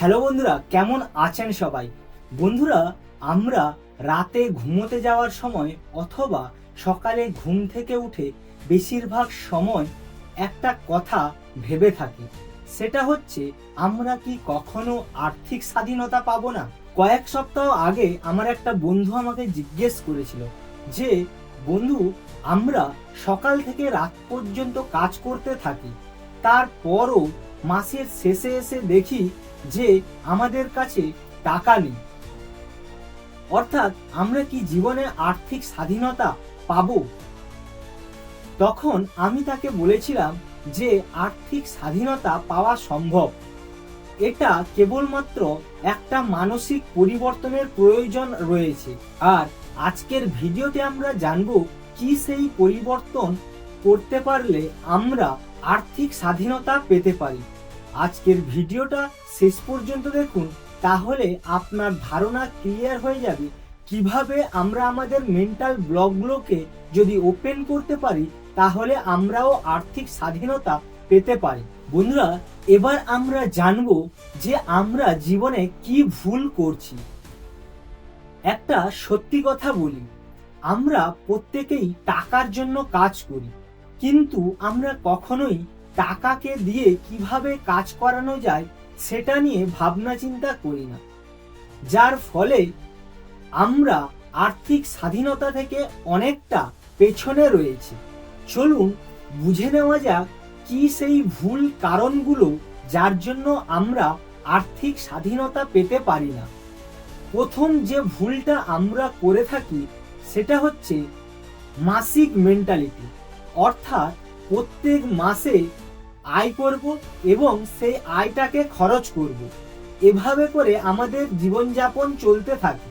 Hello বন্ধুরা, কেমন আছেন সবাই? বন্ধুরা, আমরা রাতে ঘুমোতে যাওয়ার সময় অথবা সকালে ঘুম থেকে উঠে বেশিরভাগ সময় একটা কথা ভেবে থাকি। সেটা হচ্ছে, আমরা কি কখনো আর্থিক স্বাধীনতা পাবো না? কয়েক সপ্তাহ আগে আমার একটা বন্ধু আমাকে জিজ্ঞেস করেছিল যে, বন্ধু, আমরা সকাল থেকে রাত পর্যন্ত কাজ করতে থাকি, তারপরও মাসের শেষে এসে দেখি যে আমাদের কাছে টাকা নেই। অর্থাৎ আমরা কি জীবনে আর্থিক স্বাধীনতা পাবো? তখন আমি তাকে বলেছিলাম যে আর্থিক স্বাধীনতা পাওয়া সম্ভব। এটা কেবলমাত্র একটা মানসিক পরিবর্তনের প্রয়োজন রয়েছে। আর আজকের ভিডিওতে আমরা জানব কি সেই পরিবর্তন করতে পারলে আমরা আর্থিক স্বাধীনতা পেতে পারি। আজকের ভিডিওটা শেষ পর্যন্ত দেখুন, তাহলে আপনার ধারণা ক্লিয়ার হয়ে যাবে। কীভাবে আমরা আমাদের মেন্টাল ব্লকগুলোকে যদি ওপেন করতে পারি, তাহলে আমরাও আর্থিক স্বাধীনতা পেতে পারি। বন্ধুরা, এবার আমরা জানব যে আমরা জীবনে কি ভুল করছি। একটা সত্যি কথা বলি, আমরা প্রত্যেকেই টাকার জন্য কাজ করি, কিন্তু আমরা কখনোই টাকাকে দিয়ে কীভাবে কাজ করানো যায় সেটা নিয়ে ভাবনা চিন্তা করি না। যার ফলে আমরা আর্থিক স্বাধীনতা থেকে অনেকটা পেছনে রয়েছে। চলুন বুঝে নেওয়া যাক কি সেই ভুল কারণগুলো যার জন্য আমরা আর্থিক স্বাধীনতা পেতে পারি না। প্রথম যে ভুলটা আমরা করে থাকি সেটা হচ্ছে মাসিক মেন্টালিটি, অর্থাৎ প্রত্যেক মাসে আয় করব এবং সেই আয়টাকে খরচ করব। এভাবে করে আমাদের জীবনযাপন চলতে থাকে।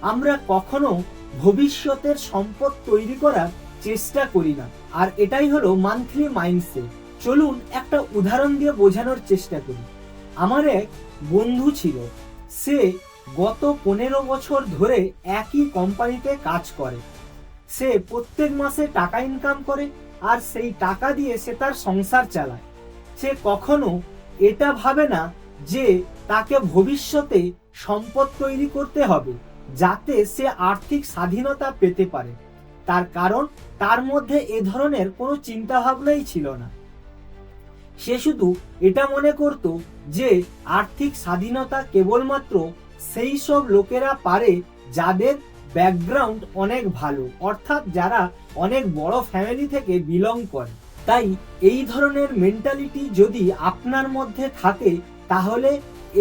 আমরা কখনো ভবিষ্যতের সম্পদ তৈরি করার চেষ্টা করি না। আর এটাই হলো মান্থলি মাইন্ডসেট চলুন একটা উদাহরণ দিয়ে বোঝানোর চেষ্টা করি। আমার এক বন্ধু ছিল। সে গত পনেরো বছর ধরে একই কোম্পানিতে কাজ করে। সে প্রত্যেক মাসে টাকা ইনকাম করে। আর সেই টাকা দিয়ে সে তার সংসার চালায়। সে কখনো এটা ভাবে না যে তাকে ভবিষ্যতে সম্পদ তৈরি করতে হবে, যাতে সে আর্থিক স্বাধীনতা পেতে পারে। তার কারণ তার মধ্যে এ ধরনের কোনো চিন্তা ভাবনাই ছিল না। সে শুধু এটা মনে করত যে আর্থিক স্বাধীনতা কেবলমাত্র সেই সব লোকেরা পারে যাদের ব্যাকগ্রাউন্ড অনেক ভালো, অর্থাৎ যারা অনেক বড় ফ্যামিলি থেকে বিলং করে। তাই এই ধরনের মেন্টালিটি যদি আপনার মধ্যে থাকে, তাহলে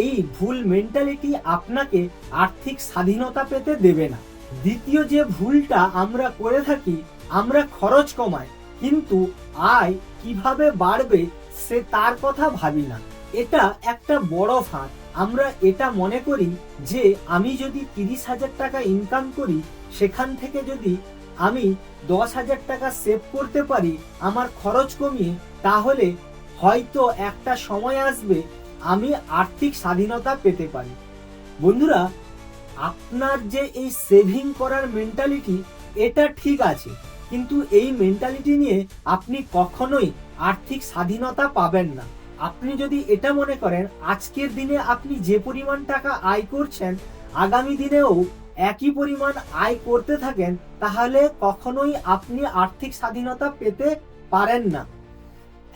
এই ভুল মেন্টালিটি আপনাকে আর্থিক স্বাধীনতা পেতে দেবে না। দ্বিতীয় যে ভুলটা আমরা করে থাকি, আমরা খরচ কমাই, কিন্তু আয় কীভাবে বাড়বে সে তার কথা ভাবি না। এটা একটা বড় ফাঁদ। আমরা এটা মনে করি যে, আমি যদি তিরিশ হাজার টাকা ইনকাম করি, সেখান থেকে যদি আমি দশ হাজার টাকা সেভ করতে পারি, আমার খরচ কমিয়ে, তাহলে হয়তো একটা সময় আসবে আমি আর্থিক স্বাধীনতা পেতে পারি। বন্ধুরা, আপনার যে এই সেভিং করার মেন্টালিটি এটা ঠিক আছে, কিন্তু এই মেন্টালিটি নিয়ে আপনি কখনোই আর্থিক স্বাধীনতা পাবেন না। আপনি যদি এটা মনে করেন, আজকের দিনে আপনি যে পরিমাণ টাকা আয় করছেন, আগামী দিনেও একই পরিমাণ আয় করতে থাকেন, তাহলে কখনোই আপনি আর্থিক স্বাধীনতা পেতে পারেন না।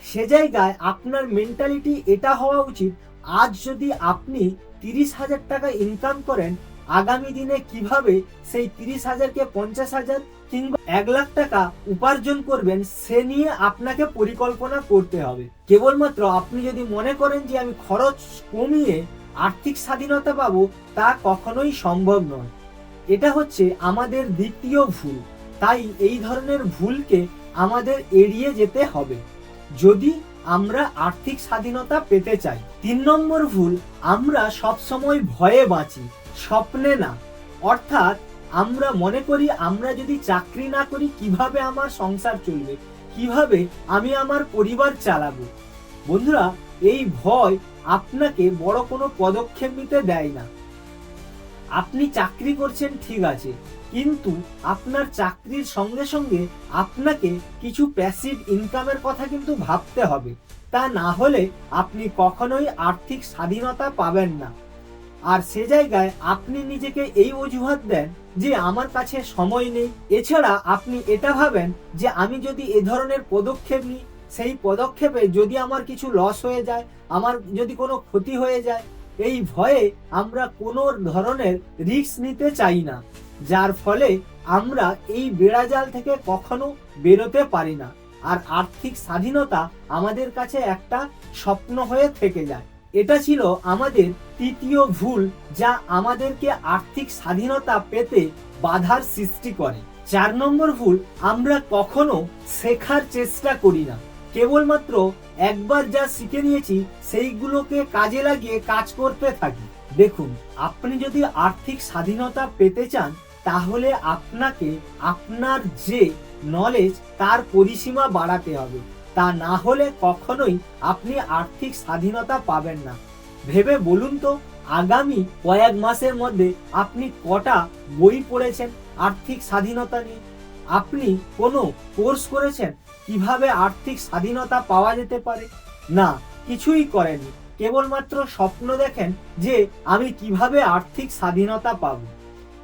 সে জায়গায় আপনার মেন্টালিটি এটা হওয়া উচিত, আজ যদি আপনি তিরিশ হাজার টাকা ইনকাম করেন, আগামী দিনে কীভাবে সেই তিরিশ হাজারকে পঞ্চাশ হাজার কিংবা এক লাখ টাকা উপার্জন করবেন, সে নিয়ে আপনাকে পরিকল্পনা করতে হবে। কেবলমাত্র আপনি যদি মনে করেন যে আমি খরচ কমিয়ে আর্থিক স্বাধীনতা পাবো, তা কখনোই সম্ভব নয়। এটা হচ্ছে আমাদের দ্বিতীয় ভুল। তাই এই ধরনের ভুলকে আমাদের এড়িয়ে যেতে হবে। যদি আমরা আর্থিক স্বাধীনতা পেতে চাই, তিন নম্বর ভুল, আমরা সবসময় ভয়ে বাঁচি, স্বপ্নে না। অর্থাৎ আমরা মনে করি, আমরা যদি চাকরি না করি, কীভাবে আমার সংসার চলবে? কীভাবে আমি আমার পরিবার চালাবো? বন্ধুরা, এই ভয় আপনাকে বড় কোনো পদক্ষেপ নিতে দেয় না। আপনি চাকরি করছেন, ঠিক আছে। কিন্তু আপনার চাকরির সঙ্গে সঙ্গে আপনাকে কিছু প্যাসিভ ইনকামের কথা কিন্তু ভাবতে হবে। তা না হলে আপনি কখনোই আর্থিক স্বাধীনতা পাবেন না। আর সে জায়গায় আপনি নিজেকে এই অজুহাত দেন যে আমার কাছে সময় নেই। এছাড়া আপনি এটা ভাবেন যে আমি যদি এ ধরনের পদক্ষেপ নিই, সেই পদক্ষেপে যদি আমার কিছু লস হয়ে যায়, আমার যদি কোনো ক্ষতি হয়ে যায় এই ভয়ে আমরা কোনো ধরনের রিস্ক নিতে চাই না, যার ফলে আমরা এই বেড়াজাল থেকে কখনো বেরোতে পারি না। আর আর্থিক স্বাধীনতা আমাদের কাছে একটা স্বপ্ন হয়ে থেকে যায়। এটা ছিল আমাদের তৃতীয় ভুল যা আমাদেরকে আর্থিক স্বাধীনতা পেতে বাধার সৃষ্টি করে। চার নম্বর ভুল, আমরা কখনো শেখার চেষ্টা করি না। কেবলমাত্র একবার যা শিখে নিয়েছি, সেইগুলোকে কাজে লাগিয়ে কাজ করতে থাকি। দেখুন, আপনি যদি আর্থিক স্বাধীনতা পেতে চান, তাহলে আপনাকে আপনার যে নলেজ তার পরিসীমা বাড়াতে হবে। তা না হলে কখনোই আপনি আর্থিক স্বাধীনতা পাবেন না। ভেবে বলুন তো, আগামী কয়েক মাসের মধ্যে আপনি কটা বই পড়েছেন আর্থিক স্বাধীনতা নিয়ে? আপনি কোনো কোর্স করেছেন? কীভাবে আর্থিক স্বাধীনতা পাওয়া যেতে পারে? না, কিছুই করেননি। কেবলমাত্র স্বপ্ন দেখেন যে আমি কীভাবে আর্থিক স্বাধীনতা পাব।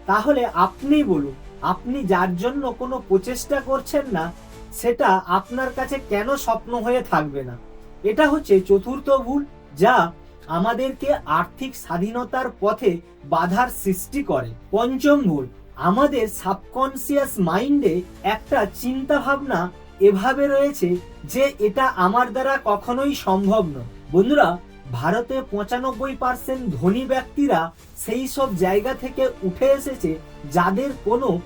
তাহলে আপনি বলুন, আপনি যার জন্য কোনো প্রচেষ্টা করছেন না, সেটা আপনার কাছে কেন স্বপ্ন হয়ে থাকবে না? এটা হচ্ছে চতুর্থ ভুল যা আমাদেরকে আর্থিক স্বাধীনতার পথে বাধার সৃষ্টি করে। পঞ্চম ভুল আমাদের সাবকনসিয়াস মাইন্ডে একটা চিন্তা ভাবনা এভাবে রয়েছে যে এটা আমার দ্বারা কখনোই সম্ভব নয়। বন্ধুরা, ভারতে পঁচানব্বই পার্সেন্ট ধনী ব্যক্তিরা সেই সব জায়গা থেকে উঠে এসেছে যাদের কোনো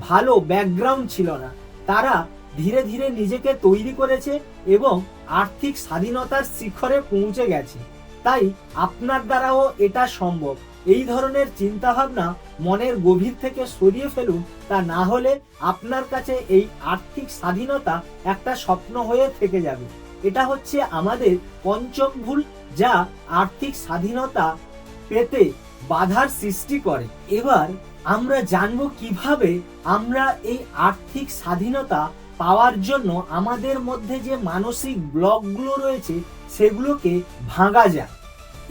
ভালো ব্যাকগ্রাউন্ড ছিল না। তারা ধীরে ধীরে নিজেকে তৈরি করেছে এবং আর্থিক স্বাধীনতার শিখরে পৌঁছে গেছে। তাই আপনার দ্বারাও এটা সম্ভব। এই ধরনের চিন্তাভাবনা মনের গভীর থেকে সরিয়ে ফেলুন, তা না হলে আপনার কাছে এই আর্থিক স্বাধীনতা একটা স্বপ্ন হয়ে থেকে যাবে। এটা হচ্ছে আমাদের পঞ্চম ভুল যা আর্থিক স্বাধীনতা পেতে বাধার সৃষ্টি করে। এবার আমরা জানব কীভাবে আমরা এই আর্থিক স্বাধীনতা পাওয়ার জন্য আমাদের মধ্যে যে মানসিক ব্লকগুলো রয়েছে, সেগুলোকে ভাঙা যায়।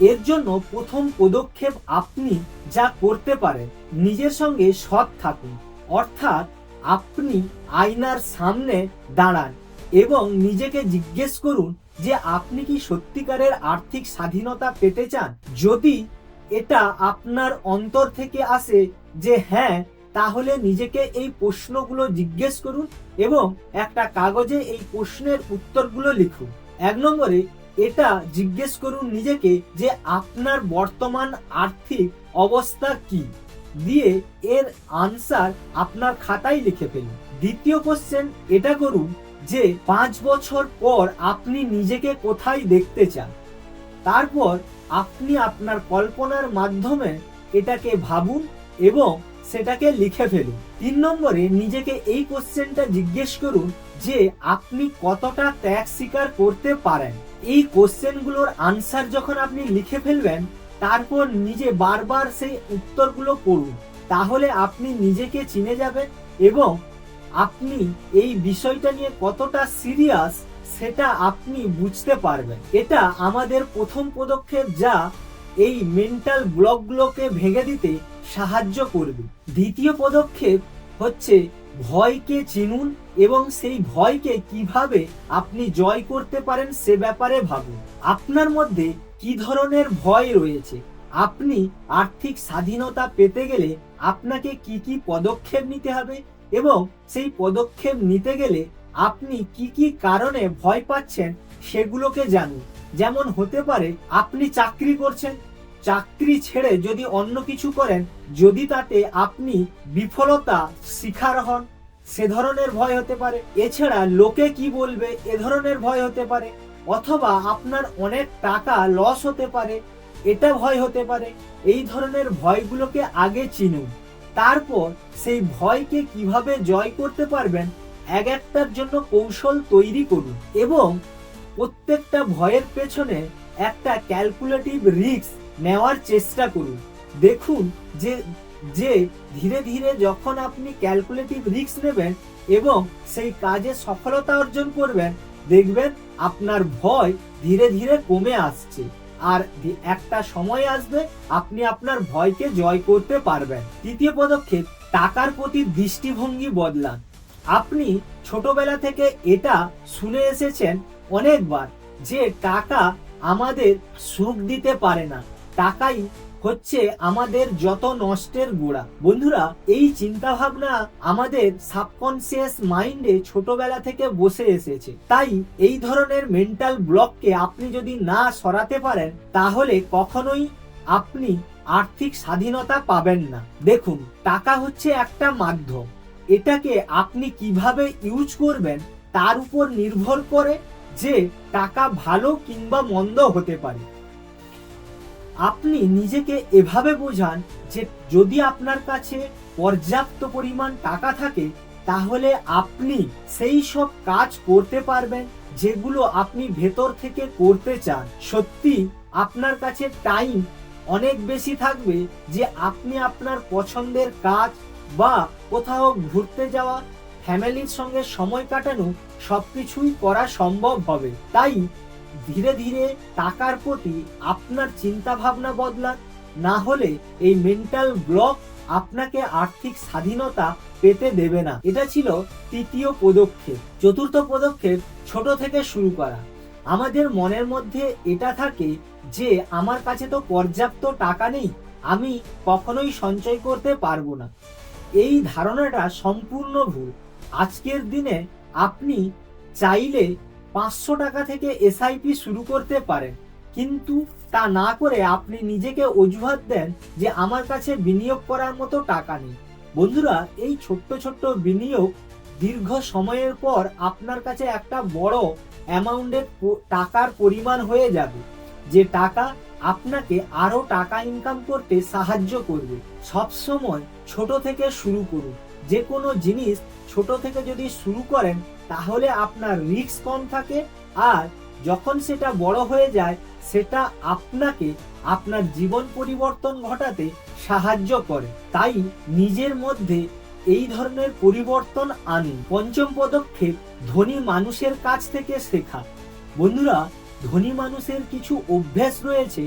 এর জন্য প্রথম পদক্ষেপ আপনি যা করতে পারেন, নিজের সঙ্গে সৎ থাকুন। অর্থাৎ আপনি আয়নার সামনে দাঁড়ান এবং নিজেকে জিজ্ঞেস করুন যে আপনি কি সত্যিকারের আর্থিক স্বাধীনতা পেতে চান? যদি এটা আপনার অন্তর থেকে আসে যে হ্যাঁ তাহলে নিজেকে এই প্রশ্নগুলো জিজ্ঞেস করুন এবং একটা কাগজে এই প্রশ্নের উত্তরগুলো লিখুন। এক নম্বরে এটা জিজ্ঞেস করুন নিজেকে যে আপনার বর্তমান আর্থিক অবস্থা কি? দিয়ে এর আনসার আপনার খাতায় লিখে ফেলুন। দ্বিতীয় কোশ্চেন এটা করুন যে পাঁচ বছর পর আপনি নিজেকে কোথায় দেখতে চান? তারপর আপনি আপনার কল্পনার মাধ্যমে এটাকে ভাবুন এবং সেটাকে লিখে ফেলুন। তিন নম্বরে নিজেকে এই কোশ্চেনটা জিজ্ঞেস করুন যে আপনি কতটা ত্যাগ স্বীকার করতে পারেন? এই কোশ্চেনগুলোর আনসার যখন আপনি লিখে ফেলবেন, তারপর নিজে বারবার সেই উত্তরগুলো পড়ুন। তাহলে আপনি নিজেকে চিনে যাবেন এবং আপনি এই বিষয়টা নিয়ে কতটা সিরিয়াস সেটা আপনি বুঝতে পারবেন। এটা আমাদের প্রথম পদক্ষেপ যা এই মেন্টাল ব্লকগুলোকে ভেঙে দিতে সাহায্য করবে। দ্বিতীয় পদক্ষেপ হচ্ছে ভয়কে চিনুন এবং সেই ভয়কে কীভাবে আপনি জয় করতে পারেন সে ব্যাপারে ভাবুন। আপনার মধ্যে কি ধরনের ভয় রয়েছে? আপনি আর্থিক স্বাধীনতা পেতে গেলে আপনাকে কি কি পদক্ষেপ নিতে হবে এবং সেই পদক্ষেপ নিতে গেলে আপনি কি কি কারণে ভয় পাচ্ছেন সেগুলোকে জানুন। যেমন হতে পারে আপনি চাকরি করছেন চাকরি ছেড়ে যদি অন্য কিছু করেন, যদি তাতে আপনি বিফলতা শিকার হন, সে ধরনের ভয় হতে পারে। এছাড়া লোকে কি বলবে, এ ধরনের ভয় হতে পারে। অথবা আপনার অনেক টাকা লস হতে পারে, এটা ভয় হতে পারে। এই ধরনের ভয়গুলোকে আগে চিনুন। তারপর সেই ভয়কে কীভাবে জয় করতে পারবেন, এক একটার জন্য কৌশল তৈরি করুন। এবং প্রত্যেকটা ভয়ের পেছনে একটা ক্যালকুলেটিভ রিস্ক নেওয়ার চেষ্টা করুন। দেখুন যে যে ধীরে ধীরে যখন আপনি ক্যালকুলেটিভ রিস্ক নেবেন এবং সেই কাজে সফলতা অর্জন করবেন, দেখবেন আপনার ভয় ধীরে ধীরে কমে আসছে। আর একটা সময় আসবে আপনি আপনার ভয়কে জয় করতে পারবেন। তৃতীয় পদক্ষেপ, টাকার প্রতি দৃষ্টিভঙ্গি বদলান। আপনি ছোটবেলা থেকে এটা শুনে এসেছেন অনেকবার যে টাকা আমাদের সুখ দিতে পারে না। টাকাই হচ্ছে আমাদের যত নষ্টের গোড়া। বন্ধুরা, এই চিন্তা ভাবনা আমাদের সাবকনসিয়াস মাইন্ডে ছোটবেলা থেকে বসে এসেছে। তাই এই ধরনের মেন্টাল ব্লককে আপনি যদি না সরাতে পারেন, তাহলে কখনোই আপনি আর্থিক স্বাধীনতা পাবেন না। দেখুন, টাকা হচ্ছে একটা মাধ্যম। এটাকে আপনি কীভাবে ইউজ করবেন, তার উপর নির্ভর করে যে টাকা ভালো কিংবা মন্দ হতে পারে। আপনি নিজেকে এভাবে বোঝান যে যদি আপনার কাছে পর্যাপ্ত পরিমাণ টাকা থাকে, তাহলে আপনি সেই সব কাজ করতে পারবেন যেগুলো আপনি ভেতর থেকে করতে চান। সত্যি, আপনার কাছে টাইম অনেক বেশি থাকবে যে আপনি আপনার পছন্দের কাজ বা কোথাও ঘুরতে যাওয়া, ফ্যামিলির সঙ্গে সময় কাটানো সবকিছুই করা সম্ভব হবে। তাই ধীরে ধীরে টাকার প্রতি আপনার চিন্তা ভাবনা বদলান। না হলে এই মেন্টাল ব্লক আপনাকে আর্থিক স্বাধীনতা পেতে দেবে না। এটা ছিল তৃতীয় পদক্ষেপ। চতুর্থ পদক্ষেপ, ছোট থেকে শুরু করা। আমাদের মনের মধ্যে এটা থাকে যে, আমার কাছে তো পর্যাপ্ত টাকা নেই, আমি কখনোই সঞ্চয় করতে পারব না। এই ধারণাটা সম্পূর্ণ ভুল। আজকের দিনে আপনি চাইলে পাঁচশো টাকা থেকে এসআইপি শুরু করতে পারেন। কিন্তু তা না করে আপনি নিজেকে অজুহাত দেন যে আমার কাছে বিনিয়োগ করার মতো টাকা নেই। বন্ধুরা, এই ছোট্ট ছোট্ট বিনিয়োগ দীর্ঘ সময়ের পর আপনার কাছে একটা বড় অ্যামাউন্টের টাকার পরিমাণ হয়ে যাবে। যে টাকা আপনাকে আরও টাকা ইনকাম করতে সাহায্য করবে। সবসময় ছোট থেকে শুরু করুন। যে কোনো জিনিস ছোট থেকে যদি শুরু করেন তাহলে আপনার রিস্ক কম থাকে আর যখন সেটা বড় হয়ে যায়, সেটা আপনাকে আপনার জীবন পরিবর্তন ঘটাতে সাহায্য করে। তাই নিজের মধ্যে এই ধরনের পরিবর্তন আনুন পঞ্চম পদক্ষেপ, ধনী মানুষের কাছ থেকে শেখা। বন্ধুরা, ধনী মানুষের কিছু অভ্যাস রয়েছে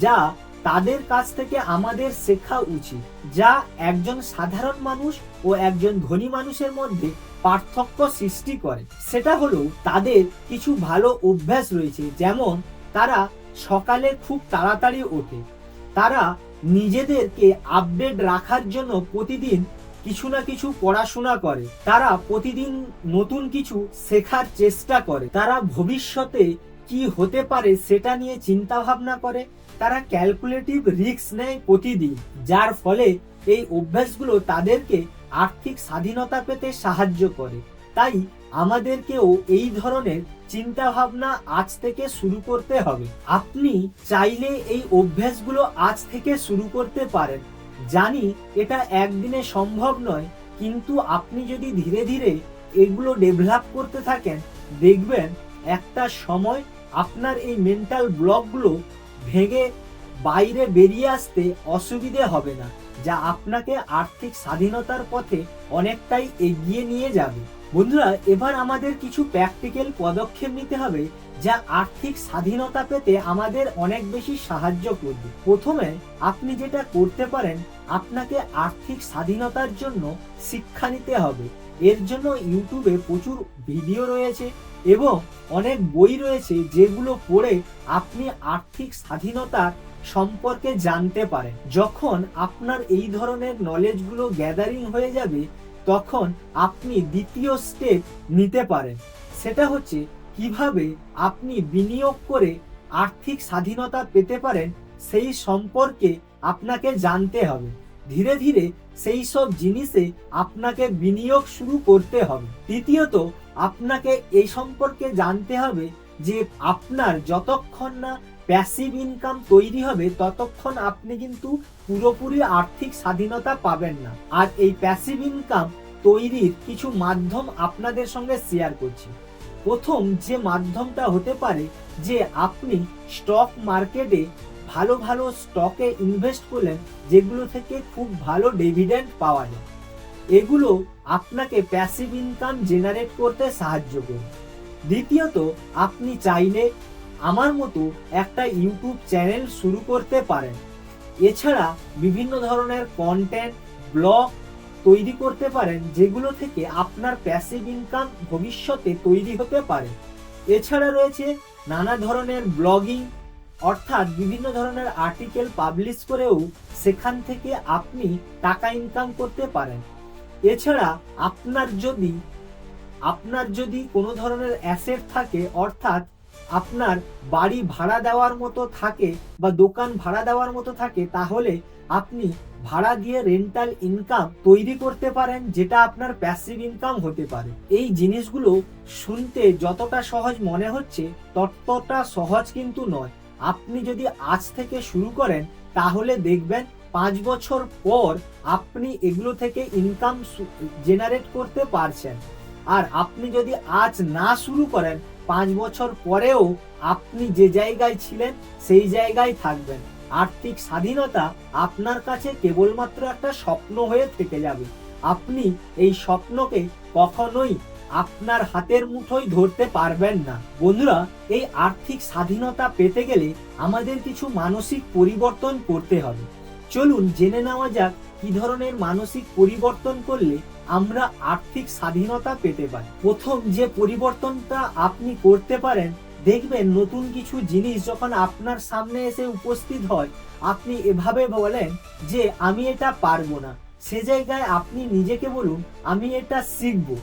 যা তাদের কাছ থেকে আমাদের শেখা উচিত। যা একজন সাধারণ মানুষ ও একজন ধনী মানুষের মধ্যে পার্থক্য সৃষ্টি করে। সেটা হলো তাদের কিছু ভালো অভ্যাস রয়েছে, যেমন তারা সকালে খুব তাড়াতাড়ি ওঠে। তারা নিজেদেরকে আপডেট রাখার জন্য প্রতিদিন কিছু না কিছু পড়াশোনা করে। তারা প্রতিদিন নতুন কিছু শেখার চেষ্টা করে। তারা ভবিষ্যতে কি হতে পারে সেটা নিয়ে চিন্তা ভাবনা করে। তারা ক্যালকুলেটিভ রিস্ক নেয় প্রতিদিন, যার ফলে এই অভ্যাসগুলো তাদেরকে আর্থিক স্বাধীনতা পেতে সাহায্য করে। তাই আমাদেরকেও এই ধরনের চিন্তা ভাবনা আজ থেকে শুরু করতে হবে। আপনি চাইলে এই অভ্যাসগুলো আজ থেকে শুরু করতে পারেন। জানি এটা একদিনে সম্ভব নয়, কিন্তু আপনি যদি ধীরে ধীরে এগুলো ডেভেলপ করতে থাকেন, দেখবেন একটা সময় আপনার এই মেন্টাল ব্লকগুলো ভেঙে বাইরে বেরিয়ে আসতে অসুবিধে হবে না। যা আপনাকে আর্থিক স্বাধীনতার পথে অনেকটাই এগিয়ে নিয়ে যাবে। বন্ধুরা, এবার আমাদের কিছু প্র্যাকটিক্যাল পদক্ষেপ নিতে হবে যা আর্থিক স্বাধীনতা পেতে আমাদের অনেক বেশি সাহায্য করবে। প্রথমে, আপনি যেটা করতে পারেন, আপনাকে আর্থিক স্বাধীনতার জন্য শিক্ষা নিতে হবে। এর জন্য ইউটিউবে প্রচুর ভিডিও রয়েছে এবং অনেক বই রয়েছে যেগুলো পড়ে আপনি আর্থিক স্বাধীনতার সম্পর্কে জানতে পারেন যখন আপনার এই ধরনের নলেজগুলো গ্যাদারিং হয়ে যাবে, তখন আপনি দ্বিতীয় স্টেপ নিতে পারেন। সেটা হচ্ছে কীভাবে আপনি বিনিয়োগ করে আর্থিক স্বাধীনতা পেতে পারেন, সেই সম্পর্কে আপনাকে জানতে হবে। ধীরে ধীরে সেই সব জিনিসে আপনাকে বিনিয়োগ শুরু করতে হবে। তৃতীয়ত আপনাকে এই সম্পর্কে জানতে হবে যে আপনার যতক্ষণ না প্যাসিভ ইনকাম তৈরি হবে, ততক্ষণ আপনি কিন্তু পুরোপুরি আর্থিক স্বাধীনতা পাবেন না। আর এই প্যাসিভ ইনকাম তৈরির কিছু মাধ্যম আপনাদের সঙ্গে শেয়ার করছি। প্রথম যে মাধ্যমটা হতে পারে যে আপনি স্টক মার্কেটে ভালো ভালো স্টকে ইনভেস্ট করলেন, যেগুলো থেকে খুব ভালো ডিভিডেন্ড পাওয়া যায়। এগুলো আপনাকে প্যাসিভ ইনকাম জেনারেট করতে সাহায্য করবে। দ্বিতীয়ত, আপনি চাইলে আমার মতো একটা ইউটিউব চ্যানেল শুরু করতে পারেন। এছাড়া বিভিন্ন ধরনের কন্টেন্ট ব্লগ তৈরি করতে পারেন, যেগুলো থেকে আপনার প্যাসিভ ইনকাম ভবিষ্যতে তৈরি হতে পারে। এছাড়া রয়েছে নানা ধরনের ব্লগিং অর্থাৎ বিভিন্ন ধরনের আর্টিকেল পাবলিশ করেও সেখান থেকে আপনি টাকা ইনকাম করতে পারেন। এছাড়া আপনার যদি আপনার যদি কোনো ধরনের অ্যাসেট থাকে, অর্থাৎ আপনার বাড়ি ভাড়া দেওয়ার মতো থাকে বা দোকান ভাড়া দেওয়ার মতো থাকে, তাহলে আপনি ভাড়া দিয়ে রেন্টাল ইনকাম তৈরি করতে পারেন, যেটা আপনার প্যাসিভ ইনকাম হতে পারে। এই জিনিসগুলো শুনতে যতটা সহজ মনে হচ্ছে, ততটা সহজ কিন্তু নয়। আপনি যদি আজ থেকে শুরু করেন, তাহলে দেখবেন পাঁচ বছর পর আপনি এগুলো থেকে ইনকাম জেনারেট করতে পারছেন। আর আপনি যদি আজ না শুরু করেন পাঁচ বছর পরেও আপনি যে জায়গায় ছিলেন, সেই জায়গায় থাকবেন। আর্থিক স্বাধীনতা আপনার কাছে কেবলমাত্র একটা স্বপ্ন হয়ে থেকে যাবে। আপনি এই স্বপ্নকে কখনোই আপনার হাতের মুঠোয় ধরতে পারবেন না। বন্ধুরা, এই আর্থিক স্বাধীনতা পেতে গেলে আমাদের কিছু মানসিক পরিবর্তন করতে হবে। চলুন জেনে নেওয়া যাক কি ধরনের মানসিক পরিবর্তন করলে আমরা আর্থিক স্বাধীনতা পেতে পারি। প্রথম যে পরিবর্তনটা আপনি করতে পারেন, দেখবেন নতুন কিছু জিনিস যখন আপনার সামনে এসে উপস্থিত হয়, আপনি এভাবে বলেন যে, আমি এটা পারব না। সে জায়গায় আপনি নিজেকে বলুন, আমি এটা শিখব।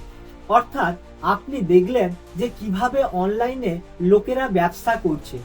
অর্থাৎ আপনি দেখলেন যে কীভাবে অনলাইনে লোকেরা ব্যবসা করছে।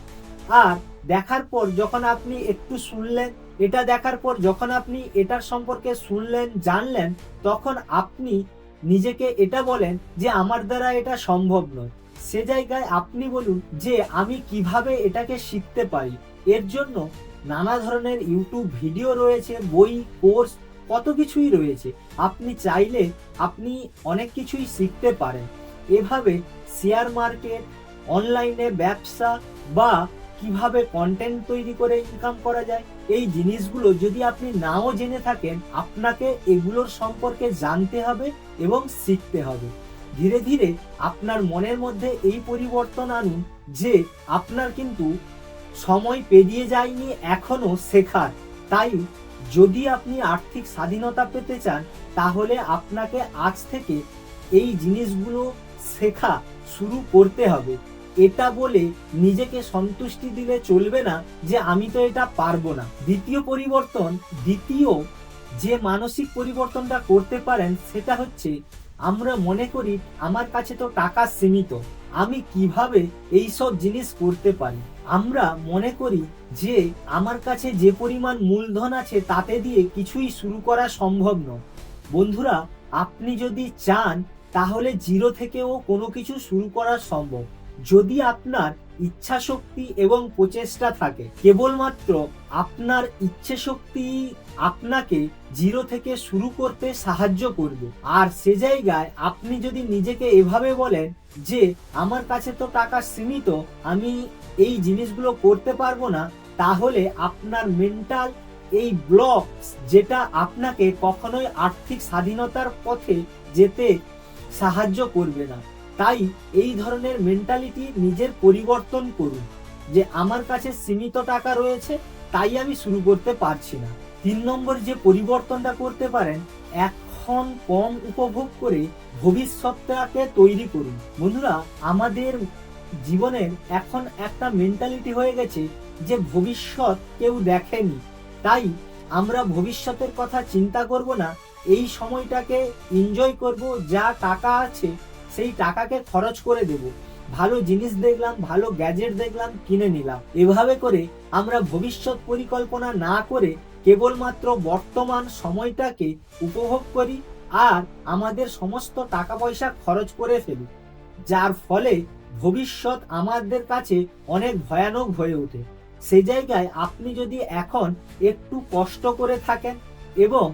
আর দেখার পর যখন আপনি একটু শুনলেন এটা দেখার পর যখন আপনি এটার সম্পর্কে শুনলেন, জানলেন, তখন আপনি নিজেকে এটা বলেন যে আমার দ্বারা এটা সম্ভব নয়। সে জায়গায় আপনি বলুন যে আমি কীভাবে এটাকে শিখতে পারি। এর জন্য নানা ধরনের ইউটিউব ভিডিও রয়েছে, বই, কোর্স, কত কিছুই রয়েছে। আপনি চাইলে আপনি অনেক কিছুই শিখতে পারেন। এভাবে শেয়ার মার্কেট, অনলাইনে ব্যবসা বা কীভাবে কন্টেন্ট তৈরি করে ইনকাম করা যায়, এই জিনিসগুলো যদি আপনি নাও জেনে থাকেন, আপনাকে এগুলোর সম্পর্কে জানতে হবে এবং শিখতে হবে। ধীরে ধীরে আপনার মনের মধ্যে এই পরিবর্তন আনুন যে আপনার কিন্তু সময় পেরিয়ে যায়নি এখনও শেখার। তাই যদি আপনি আর্থিক স্বাধীনতা পেতে চান, তাহলে আপনাকে আজ থেকে এই জিনিসগুলো শেখা শুরু করতে হবে। এটা বলে নিজেকে সন্তুষ্টি দিলে চলবে না যে আমি তো এটা পারব না। দ্বিতীয় পরিবর্তন, দ্বিতীয় যে মানসিক পরিবর্তনটা করতে পারেন, সেটা হচ্ছে আমরা মনে করি আমার কাছে তো টাকা সীমিত, আমি কীভাবে এই সব জিনিস করতে পারি? আমরা মনে করি যে আমার কাছে যে পরিমাণ মূলধন আছে তাতে দিয়ে কিছুই শুরু করা সম্ভব নয়। বন্ধুরা, আপনি যদি চান, তাহলে জিরো থেকেও কোনো কিছু শুরু করা সম্ভব। যদি আপনার ইচ্ছা শক্তি এবং প্রচেষ্টা থাকে, কেবলমাত্র আপনার ইচ্ছে শক্তি আপনাকে জিরো থেকে শুরু করতে সাহায্য করবে। আর সে জায়গায় আপনি যদি নিজেকে এভাবে বলেন যে, আমার কাছে তো টাকা সীমিত, আমি এই জিনিসগুলো করতে পারব না, তাহলে আপনার মেন্টাল এই ব্লক যেটা আপনাকে কখনোই আর্থিক স্বাধীনতার পথে যেতে সাহায্য করবে না। তাই এই ধরনের মেন্টালিটি নিজের পরিবর্তন করুন। যে আমার কাছে সীমিত টাকা রয়েছে, তাই আমি শুরু করতে পারছি না। তিন নম্বর যে পরিবর্তনটা করতে পারেন, এখন কম উপভোগ করে ভবিষ্যৎটাকে তৈরি করুন। বন্ধুরা, আমাদের জীবনের এখন একটা মেন্টালিটি হয়ে গেছে যে ভবিষ্যৎ কেউ দেখেনি। তাই আমরা ভবিষ্যতের কথা চিন্তা করব না, এই সময়টাকে এনজয় করব যা টাকা আছে সেই টাকাকে খরচ করে দেব। ভালো জিনিস দেখলাম, ভালো গ্যাজেট দেখলাম, কিনে নিলাম। এভাবে করে আমরা ভবিষ্যৎ পরিকল্পনা না করে কেবলমাত্র বর্তমান সময়টাকে উপভোগ করি আর আমাদের সমস্ত টাকা পয়সা খরচ করে ফেলি, যার ফলে ভবিষ্যৎ আমাদের কাছে অনেক ভয়ানক হয়ে ওঠে। সেই জায়গায় আপনি যদি এখন একটু কষ্ট করে থাকেন এবং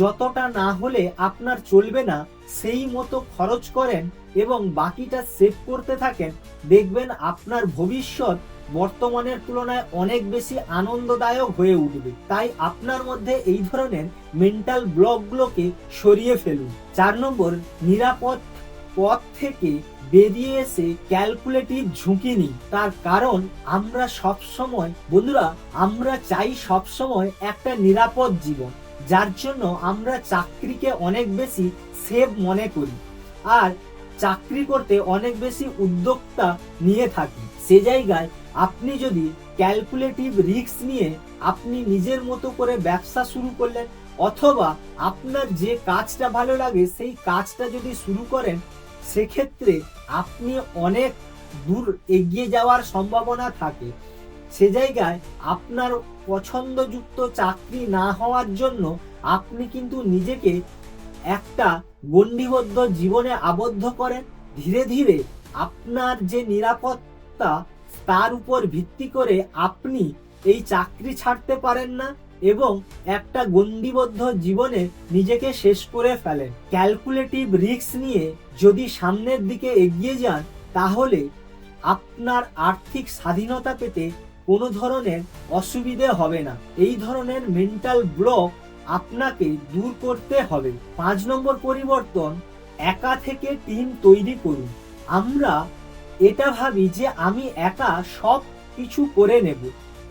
যতটা না হলে আপনার চলবে না, সেই মতো খরচ করেন এবং বাকিটা সেভ করতে থাকেন। দেখবেন আপনার ভবিষ্যৎ বর্তমানের তুলনায় অনেক বেশি আনন্দদায়ক হয়ে উঠবে। তাই আপনার মধ্যে এই ধরনের মেন্টাল ব্লকগুলোকে সরিয়ে ফেলুন। চার নম্বর, নিরাপদ পথ থেকে বেরিয়ে এসে ক্যালকুলেটিভ ঝুঁকি নিই তার কারণ, আমরা সব সময় বন্ধুরা, আমরা চাই সব সময় একটা নিরাপদ জীবন। যার জন্য আমরা চাকরিকে অনেক বেশি সেভ মনে করি আর চাকরি করতে অনেক বেশি উদ্যোক্তা নিয়ে থাকি। সে জায়গায় আপনি যদি ক্যালকুলেটিভ রিস্ক নিয়ে আপনি নিজের মতো করে ব্যবসা শুরু করলেন অথবা আপনার যে কাজটা ভালো লাগে সেই কাজটা যদি শুরু করেন, সেক্ষেত্রে আপনি অনেক দূর এগিয়ে যাওয়ার সম্ভাবনা থাকে। সে জায়গায় আপনার পছন্দযুক্ত চাকরি না হওয়ার জন্য আপনি কিন্তু নিজেকে একটা গণ্ডিবদ্ধ জীবনে আবদ্ধ করেন। ধীরে ধীরে আপনার যে নিরাপত্তা, তার উপর ভিত্তি করে আপনি এই চাকরি ছাড়তে পারেন না এবং একটা গণ্ডিবদ্ধ জীবনে নিজেকে শেষ করে ফেলেন। ক্যালকুলেটিভ রিস্ক নিয়ে যদি সামনের দিকে এগিয়ে যান, তাহলে আপনার আর্থিক স্বাধীনতা পেতে কোনো ধরনের অসুবিধে হবে না। এই ধরনের মেন্টাল ব্লক আপনাকে দূর করতে হবে। পাঁচ নম্বর পরিবর্তন, একা থেকে টিম তৈরি করুন। আমরা এটা ভাবি যে আমি একা সব কিছু করে নেব।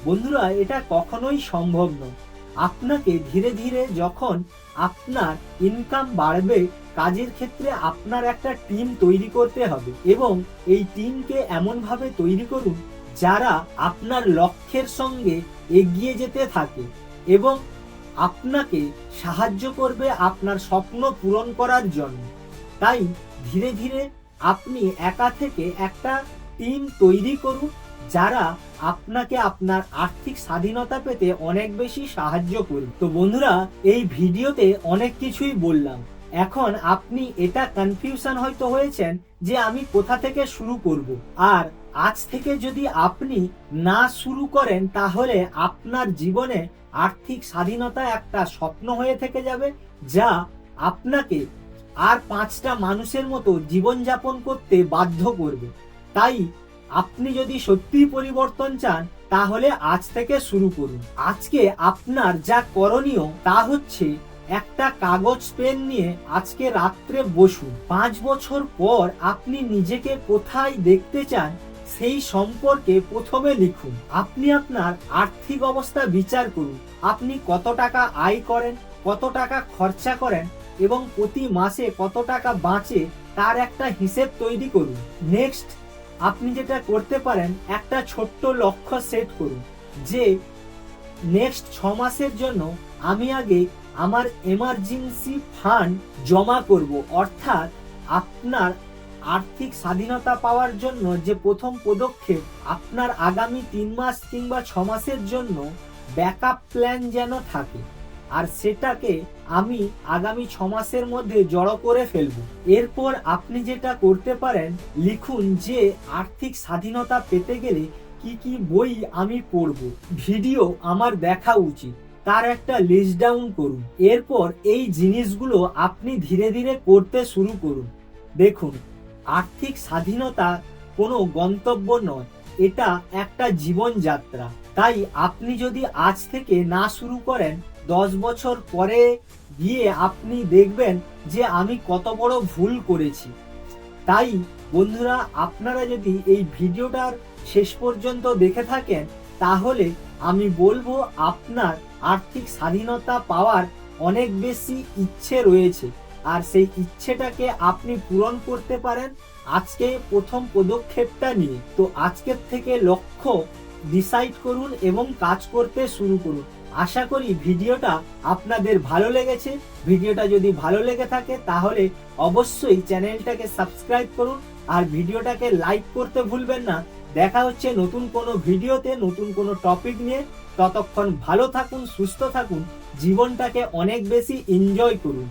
বন্ধুরা, এটা কখনোই সম্ভব নয়। আপনাকে ধীরে ধীরে যখন আপনার ইনকাম বাড়বে, কাজের ক্ষেত্রে আপনার একটা টিম তৈরি করতে হবে এবং এই টিমকে এমনভাবে তৈরি করুন যারা আপনার লক্ষ্যের সঙ্গে এগিয়ে যেতে থাকে এবং আপনাকে সাহায্য করবে আপনার স্বপ্ন পূরণ করার জন্য। তাই ধীরে ধীরে আপনি একা থেকে একটা টিম তৈরি করুন যারা আপনাকে আপনার আর্থিক স্বাধীনতা পেতে অনেক বেশি সাহায্য করবে। তো বন্ধুরা, এই ভিডিওতে অনেক কিছুই বললাম। এখন আপনি এটা কনফিউশন হয়তো হয়েছেন যে আমি কোথা থেকে শুরু করব। আর আজ থেকে যদি আপনি না শুরু করেন, তাহলে আপনার জীবনে আর্থিক স্বাধীনতা একটা স্বপ্ন হয়ে থেকে যাবে, যা আপনাকে আর পাঁচটা মানুষের মতো জীবনযাপন করতে বাধ্য করবে। তাই আপনি যদি সত্যি পরিবর্তন চান, তাহলে আজ থেকে শুরু করুন। আজকে আপনার যা করণীয়, তা হচ্ছে একটা কাগজ, পেন নিয়ে আজকে রাত্রে বসুন। পাঁচ বছর পর আপনি নিজেকে কোথায় দেখতে চান সেই সম্পর্কে প্রথমে লিখুন। আপনি আপনার আর্থিক অবস্থা বিচার করুন। আপনি কত টাকা আয় করেন, কত টাকা খরচা করেন এবং প্রতি মাসে কত টাকা বাঁচে তার একটা হিসেব তৈরি করুন। নেক্সট, আপনি যেটা করতে পারেন, একটা ছোট্ট লক্ষ্য সেট করুন যে নেক্সট ছ মাসের জন্য আমি আগে আমার এমার্জেন্সি ফান্ড জমা করব। অর্থাৎ আপনার আর্থিক স্বাধীনতা পাওয়ার জন্য যে প্রথম পদক্ষেপ আপনার আগামী তিন মাস কিংবা ছ মাসের জন্য ব্যাকআপ প্ল্যান যেন থাকে। আর সেটাকে আমি আগামী ছ মাসের মধ্যে জড়ো করে ফেলব। এরপর আপনি যেটা করতে পারেন, লিখুন যে আর্থিক স্বাধীনতা পেতে গেলে কি কি বই আমি পড়ব। ভিডিও আমার দেখা উচিত। তার একটা লিস্ট ডাউন করুন। এরপর এই জিনিসগুলো আপনি ধীরে ধীরে করতে শুরু করুন। দেখুন আর্থিক স্বাধীনতা কোনো গন্তব্য নয়, এটা একটা জীবনযাত্রা। তাই আপনি যদি আজ থেকে না শুরু করেন, দশ বছর পরে গিয়ে আপনি দেখবেন যে আমি কত বড় ভুল করেছি। তাই বন্ধুরা, আপনারা যদি এই ভিডিওটার শেষ পর্যন্ত দেখে থাকেন, তাহলে আমি বলব আপনার আর্থিক স্বাধীনতা পাওয়ার অনেক বেশি ইচ্ছে রয়েছে। আর সেই ইচ্ছেটাকে আপনি পূরণ করতে পারেন আজকে প্রথম পদক্ষেপটা নিয়ে। তো আজকের থেকে লক্ষ্য ডিসাইড করুন এবং কাজ করতে শুরু করুন। আশা করি ভিডিওটা আপনাদের ভালো লেগেছে। ভিডিওটা যদি ভালো লেগে থাকে তাহলে অবশ্যই চ্যানেলটাকে সাবস্ক্রাইব করুন আর ভিডিওটাকে লাইক করতে ভুলবেন না। দেখা হচ্ছে নতুন কোনো ভিডিওতে, নতুন কোনো টপিক নিয়ে। ততক্ষণ ভালো থাকুন, সুস্থ থাকুন। জীবনটাকে অনেক বেশি এনজয় করুন।